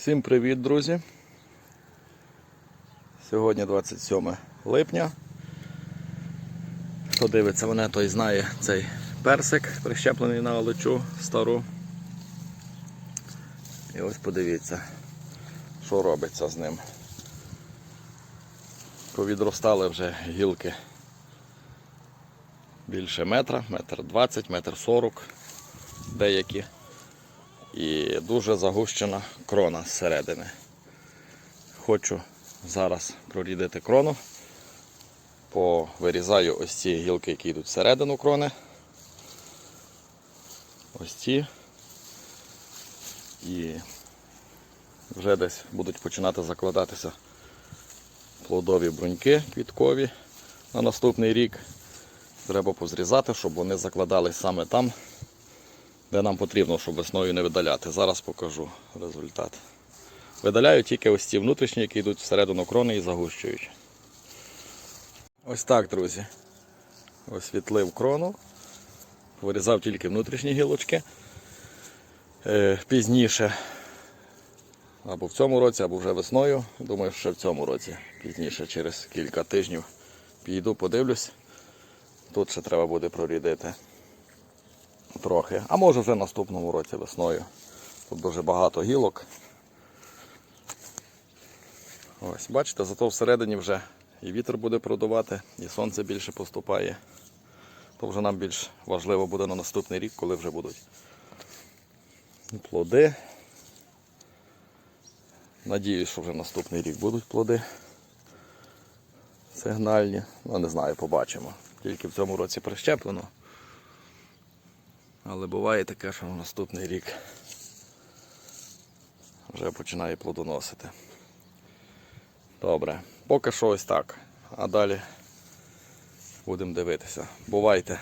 Всім привіт, друзі! Сьогодні 27 липня. Хто дивиться мене, той знає цей персик, прищеплений на олечу стару. І ось подивіться, що робиться з ним. Повідростали вже гілки більше метра, метр двадцять, метр сорок деякі. І дуже загущена крона зсередини. Хочу зараз прорідити крону. Повирізаю ось ці гілки, які йдуть всередину крони. Ось ці. І вже десь будуть починати закладатися плодові бруньки квіткові на наступний рік. Треба позрізати, щоб вони закладались саме там, де нам потрібно, щоб весною не видаляти. Зараз покажу результат. Видаляю тільки ось ці внутрішні, які йдуть всередину крони і загущують. Ось так, друзі. Освітлив крону. Вирізав тільки внутрішні гілочки. Е, Пізніше, або в цьому році, або вже весною. Думаю, що в цьому році. Пізніше, через кілька тижнів піду, подивлюсь. Тут ще треба буде прорідити трохи. А може вже наступному році весною. Тут дуже багато гілок. Ось, бачите, зато всередині вже і вітер буде продувати, і сонце більше поступає. То вже нам більш важливо буде на наступний рік, коли вже будуть плоди. Надіюсь, що вже наступний рік будуть плоди сигнальні. Ну, не знаю, побачимо. Тільки в цьому році прищеплено. Але буває таке, що в наступний рік вже починає плодоносити. Добре, поки що ось так. А далі будемо дивитися. Бувайте!